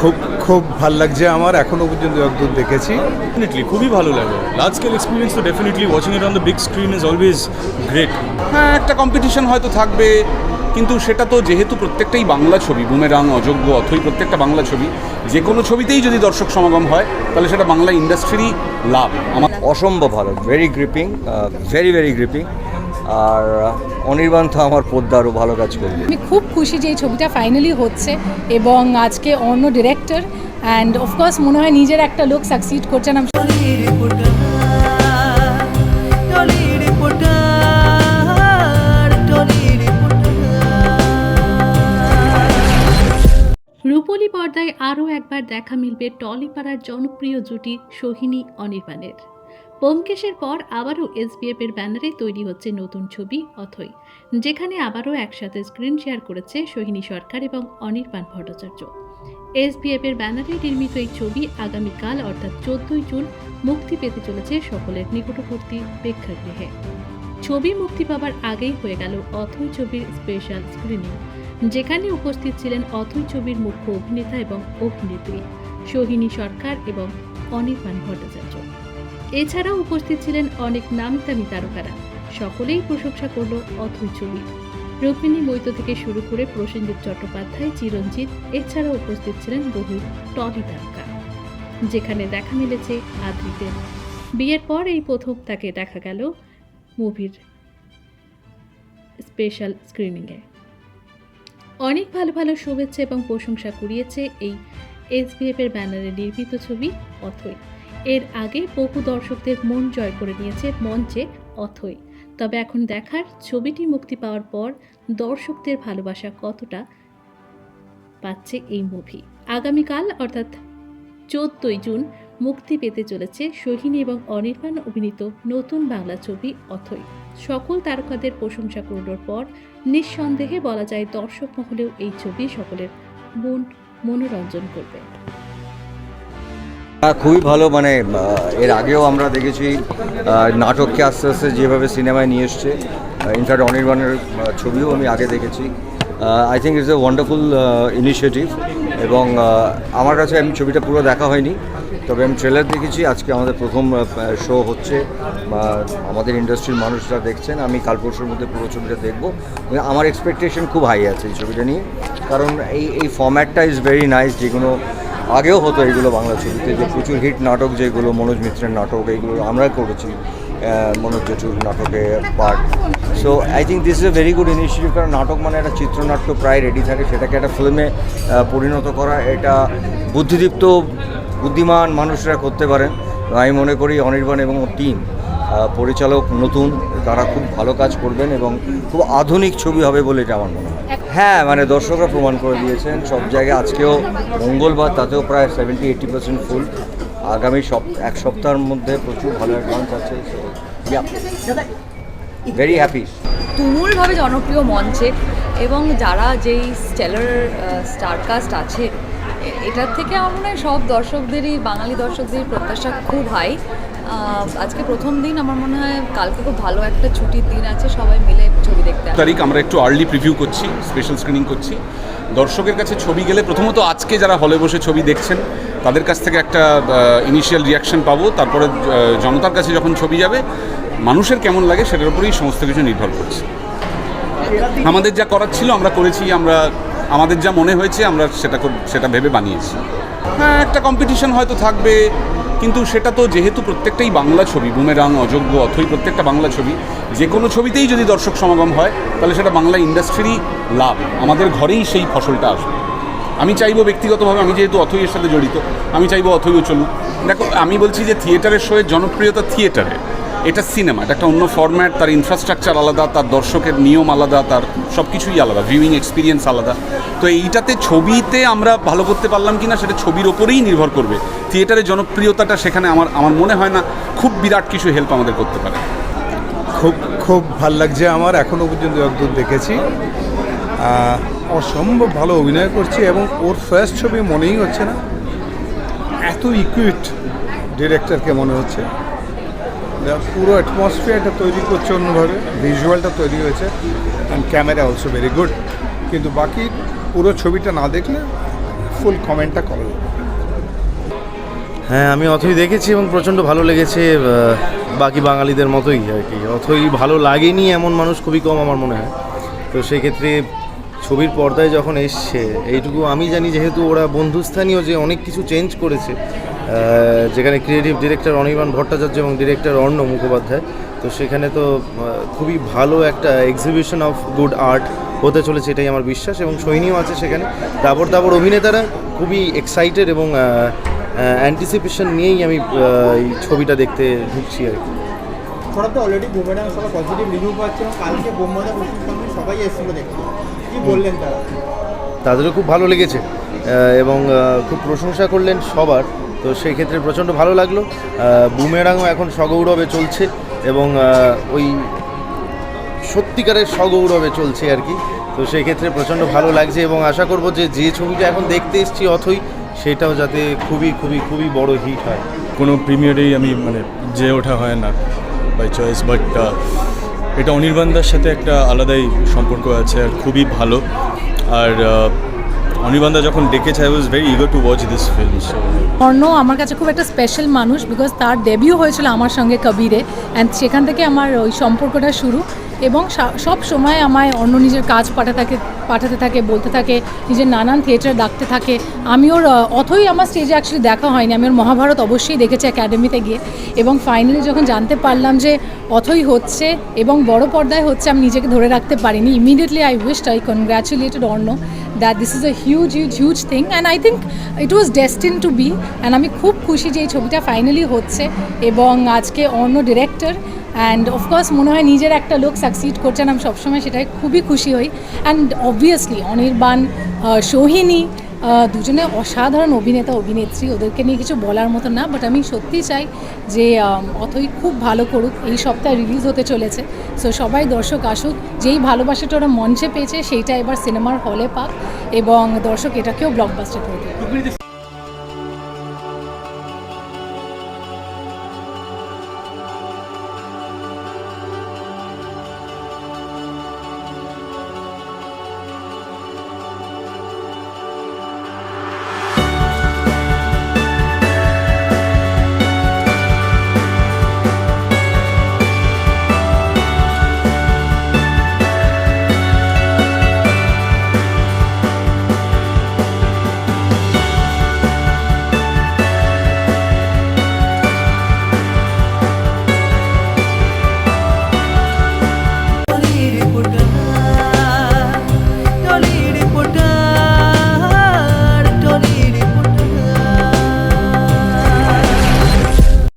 খুব খুব ভালো লাগছে আমার এখনও পর্যন্ত যতদূর দেখেছি। ডেফিনেটলি খুবই ভালো লাগে। লার্জ স্কেল এক্সপিরিয়েন্স তো definitely watching it on the big screen is always great হ্যাঁ একটা কম্পিটিশন হয়তো থাকবে কিন্তু সেটা তো যেহেতু প্রত্যেকটাই বাংলা ছবি বুমেরাং অযোগ্য অথই প্রত্যেকটা বাংলা ছবি যে কোনো ছবিতেই যদি দর্শক সমাগম হয় তাহলে সেটা বাংলা ইন্ডাস্ট্রিরই লাভ। আমার অসম্ভব ভালো very gripping very very gripping আর অনির্বাণ তো আমার পদ্মা আরও ভালো কাজ করবে। আমি খুব খুশি যে এই ছবিটা ফাইনালি হচ্ছে এবং আজকে অন্য ডিরেক্টর অ্যান্ড অফকোর্স মনে হয় নিজের একটা লোক সাকসিড করছেন আমি টলি রিপোর্টার টলি রিপোর্টার পর্দায় আরও একবার দেখা মিলবে টলিপাড়ার জনপ্রিয় জুটি সোহিনী অনির্বাণের। ব্যোমকেশের পর আবারও এসবিএফ এর ব্যানারে তৈরি হচ্ছে নতুন ছবি, অথই। যেখানে আবারও একসাথে স্ক্রিন শেয়ার করেছে সোহিনী সরকার এবং অনির্বাণ ভট্টাচার্য। এসবিএফ এর ব্যানারে নির্মিত এই ছবি আগামীকাল, অর্থাৎ চোদ্দই জুন, মুক্তি পেতে চলেছে সকলের নিকটবর্তী প্রেক্ষাগৃহে। ছবি মুক্তি পাবার আগেই হয়ে গেল অথই ছবির স্পেশাল স্ক্রিনিং যেখানে উপস্থিত ছিলেন অথই ছবির মুখ্য অভিনেতা এবং অভিনেত্রী সোহিনী সরকার এবং অনির্বাণ ভট্টাচার্য। এছাড়াও উপস্থিত ছিলেন অনেক নামদামি তারকারা। সকলেই প্রশংসা করল অথই ছবির রুক্মিণী মৈত থেকে শুরু করে প্রসেনজিৎ চট্টোপাধ্যায়, চিরঞ্জিত, এছাড়াও উপস্থিত ছিলেন বহু টলি তারকা। যেখানে দেখা মিলেছে আদ্রিতের। বিয়ের পর এই প্রথম তাকে দেখা গেল মুভির স্পেশাল স্ক্রিনিংয়ে। অনেক ভালো ভালো শুভেচ্ছা এবং প্রশংসা কুড়িয়েছে এই এসবিএফ এর ব্যানারে নির্মিত ছবি অথই এর আগে বহু দর্শকদের মন জয় করে নিয়েছে মঞ্চে অথই। তবে এখন দেখার ছবিটি মুক্তি পাওয়ার পর দর্শকদের ভালোবাসা কতটা পাচ্ছে এই মুভি। আগামীকাল, অর্থাৎ চোদ্দই জুন, মুক্তি পেতে চলেছে সোহিনী এবং অনির্বাণ অভিনীত নতুন বাংলা ছবি অথই। সকল তারকাদের প্রশংসা করার পর নিঃসন্দেহে বলা যায় দর্শক মহলেও এই ছবি সকলের মন, মনোরঞ্জন করবে। খুবই ভালো মানে এর আগেও আমরা দেখেছি নাটককে আস্তে আস্তে যেভাবে সিনেমায় নিয়ে এসছে ইনফ্যাক্ট অনির্বাণের ছবিও আমি আগে দেখেছি। I think it's a wonderful initiative এবং আমার কাছে আমি ছবিটা পুরো দেখা হয়নি, তবে আমি ট্রেলার দেখেছি, আজকে আমাদের প্রথম শো হচ্ছে আমাদের ইন্ডাস্ট্রির মানুষরা দেখছেন, আমি কাল পরশুর মধ্যে পুরো ছবিটা দেখব। আমার এক্সপেকটেশন খুব হাই আছে এই ছবিটা নিয়ে, কারণ এই এই ফর্ম্যাটটা ইজ ভেরি নাইস যেগুলো আগেও হতো এইগুলো বাংলা ছবিতে, যে প্রচুর হিট নাটক যেগুলো মনোজ মিত্রের নাটক, এইগুলো আমরা করেছি মনোজ জচুর নাটকে part so I think this is a very good initiative কারণ নাটক মানে একটা চিত্রনাট্য প্রায় রেডি থাকে, সেটাকে একটা ফিল্মে পরিণত করা, এটা বুদ্ধিদীপ্ত, বুদ্ধিমান মানুষরা করতে পারেন আমি মনে করি অনির্বাণ এবং টিম পরিচালক নতুন, তারা খুব ভালো কাজ করবেন এবং খুব আধুনিক ছবি হবে বলে এটা আমার মনে হয়। হ্যাঁ মানে দর্শকরা প্রমাণ করে দিয়েছেন, সব জায়গায় আজকেও মঙ্গলবার, তাতেও প্রায় সেভেন্টি এইটি পার্সেন্ট ফুল আগামী সপ, এক সপ্তাহের মধ্যে প্রচুর ভালো অ্যাডভান্স আছে ভেরি হ্যাপি তুমুলভাবে জনপ্রিয় মঞ্চে এবং যারা যেই স্টেলার স্টারকাস্ট আছে এটার থেকে আমার মনে হয় সব দর্শকদেরই, বাঙালি দর্শকদের প্রত্যাশা খুব হাই আজকে প্রথম দিন আমার মনে হয় কালকে খুব ভালো একটা ছুটির দিন আছে, সবাই মিলে ছবি দেখতে তারিখ আমরা একটু আর্লি প্রিভিউ করছি স্পেশাল স্ক্রিনিং করছি। দর্শকের কাছে ছবি গেলে প্রথমত আজকে যারা হলে বসে ছবি দেখছেন, তাদের কাছ থেকে একটা ইনিশিয়াল রিয়াকশন পাবো। তারপরে জনতার কাছে যখন ছবি যাবে, মানুষের কেমন লাগে সেটার উপরেই সমস্ত কিছু নির্ভর করছে। আমাদের যা করার ছিল আমরা করেছি, আমরা আমাদের যা মনে হয়েছে, আমরা সেটা কর- সেটা ভেবে বানিয়েছি। হ্যাঁ একটা কম্পিটিশন হয়তো থাকবে, কিন্তু সেটা তো যেহেতু প্রত্যেকটাই বাংলা ছবি বুমেরাং অযোগ্য, অথই প্রত্যেকটা বাংলা ছবি যে কোনো ছবিতেই যদি দর্শক সমাগম হয়, তাহলে সেটা বাংলা ইন্ডাস্ট্রিরই লাভ। আমাদের ঘরেই সেই ফসলটা আসবে। আমি চাইব ব্যক্তিগতভাবে, আমি যেহেতু অথইয়ের সাথে জড়িত, আমি চাইব অথইও চলুক। দেখো, আমি বলছি যে থিয়েটারের শোয়ের জনপ্রিয়তা থিয়েটারে এটা সিনেমা এটা একটা অন্য ফর্ম্যাট তার ইনফ্রাস্ট্রাকচার আলাদা, তার দর্শকের নিয়ম আলাদা, তার সব কিছুই আলাদা ভিউইং এক্সপিরিয়েন্স আলাদা। তো এইটাতে ছবিতে আমরা ভালো করতে পারলাম কি না সেটা ছবির ওপরেই নির্ভর করবে। থিয়েটারের জনপ্রিয়তাটা সেখানে আমার আমার মনে হয় না খুব বিরাট কিছু হেল্প আমাদের করতে পারে। খুব খুব ভালো লাগছে আমার এখনও পর্যন্ত যতদূর দেখেছি। অসম্ভব ভালো অভিনয় করছে এবং ওর ফার্স্ট ছবি মনেই হচ্ছে না। এত ইকুইট ডিরেক্টরকে মনে হচ্ছে। পুরো অ্যাটমসফিয়ারটা তৈরি করছে অন্যভাবে ভিজুয়ালটা তৈরি হয়েছে and camera also very good কিন্তু বাকি পুরো ছবিটা না দেখলে ফুল কমেন্টটা করো হ্যাঁ আমি অথই দেখেছি এবং প্রচণ্ড ভালো লেগেছে বাকি বাঙালিদের মতোই আর কি। অথই ভালো লাগেনি এমন মানুষ খুবই কম আমার মনে হয়। তো সেক্ষেত্রে ছবির পর্দায় যখন এসছে, এইটুকু আমি জানি যেহেতু ওরা বন্ধুস্থানীয় যে অনেক কিছু চেঞ্জ করেছে যেখানে ক্রিয়েটিভ ডিরেক্টর অনির্বাণ ভট্টাচার্য এবং ডিরেক্টর অর্ণ মুখোপাধ্যায়। তো সেখানে তো খুবই ভালো একটা এক্সিবিশন অফ গুড আর্ট হতে চলেছে এটাই আমার বিশ্বাস। এবং সৈনীও আছে সেখানে। দাবর দাবর অভিনেতারা খুবই এক্সাইটেড এবং অ্যান্টিসিপেশন নিয়েই আমি এই ছবিটা দেখতে ঢুকছি আর কি। ওরা অলরেডি বুমেরাং সবাই পজিটিভ রিভিউ পাচ্ছে এবং কালকে বোমবাদা বসুর সঙ্গে সবাই এসেছিল দেখতে। কি বললেন তারা? তাদেরও খুব ভালো লেগেছে। এবং খুব প্রশংসা করলেন সবার। তো সেই ক্ষেত্রে প্রচণ্ড ভালো লাগল। বুমেরাংও এখন সগৌরবে চলছে এবং ওই সত্যিকারের সগৌরবে চলছে আর কি। তো সেই ক্ষেত্রে প্রচণ্ড ভালো লাগছে এবং আশা করব যে যে ছবিটা এখন দেখতে এসছি অথই, সেটাও যাতে খুবই খুবই খুবই বড় হিট হয়। কোনো প্রিমিয়ারেই আমি মানে যে ওঠা হয় না বাই চয়েস বাট এটা অনির্বাণদার সাথে একটা আলাদাই সম্পর্ক আছে আর খুবই ভালো। আর অনির্বাণদা যখন ডেকেছে I was very eager to watch this film Arna আমার কাছে খুব একটা স্পেশাল মানুষ বিকজ তার ডেবিউ হয়েছিল আমার সঙ্গে কবিরে অ্যান্ড সেখান থেকে আমার ওই সম্পর্কটা শুরু এবং সব সময় আমায় অন্য নিজের কাজ পাঠাতে থাকে পাঠাতে থাকে, বলতে থাকে, নিজের নানান থিয়েটার ডাকতে থাকে। আমি ওর অথই আমার স্টেজে অ্যাকচুয়ালি দেখা হয়নি। আমি ওর মহাভারত অবশ্যই দেখেছি একাডেমিতে গিয়ে। এবং ফাইনালি যখন জানতে পারলাম যে অথই হচ্ছে এবং বড় পর্দায় হচ্ছে, আমি নিজেকে ধরে রাখতে পারিনি। Immediately I wished I congratulated Arna that this is a huge huge huge thing and I think it was destined to be and আমি খুব খুশি যে এই ছবিটা ফাইনালি হচ্ছে এবং আজকে অন্য ডিরেক্টর অ্যান্ড অফকোর্স মনে হয় নিজের একটা লোক সাকসিড করছেন আমি সবসময় সেটাই খুবই খুশি হই। অ্যান্ড অবভিয়াসলি অনির্বাণ সোহিনী দুজনে অসাধারণ অভিনেতা, অভিনেত্রী। ওদেরকে নিয়ে কিছু বলার মতো না বাট আমি সত্যি চাই যে অথই খুব ভালো করুক। এই সপ্তাহে রিলিজ হতে চলেছে। সো সবাই দর্শক আসুক। যেই ভালোবাসাটা ওরা মঞ্চে পেয়েছে, সেইটা এবার সিনেমার হলে পাক। এবং দর্শক এটাকেও ব্লকবাস্টার করে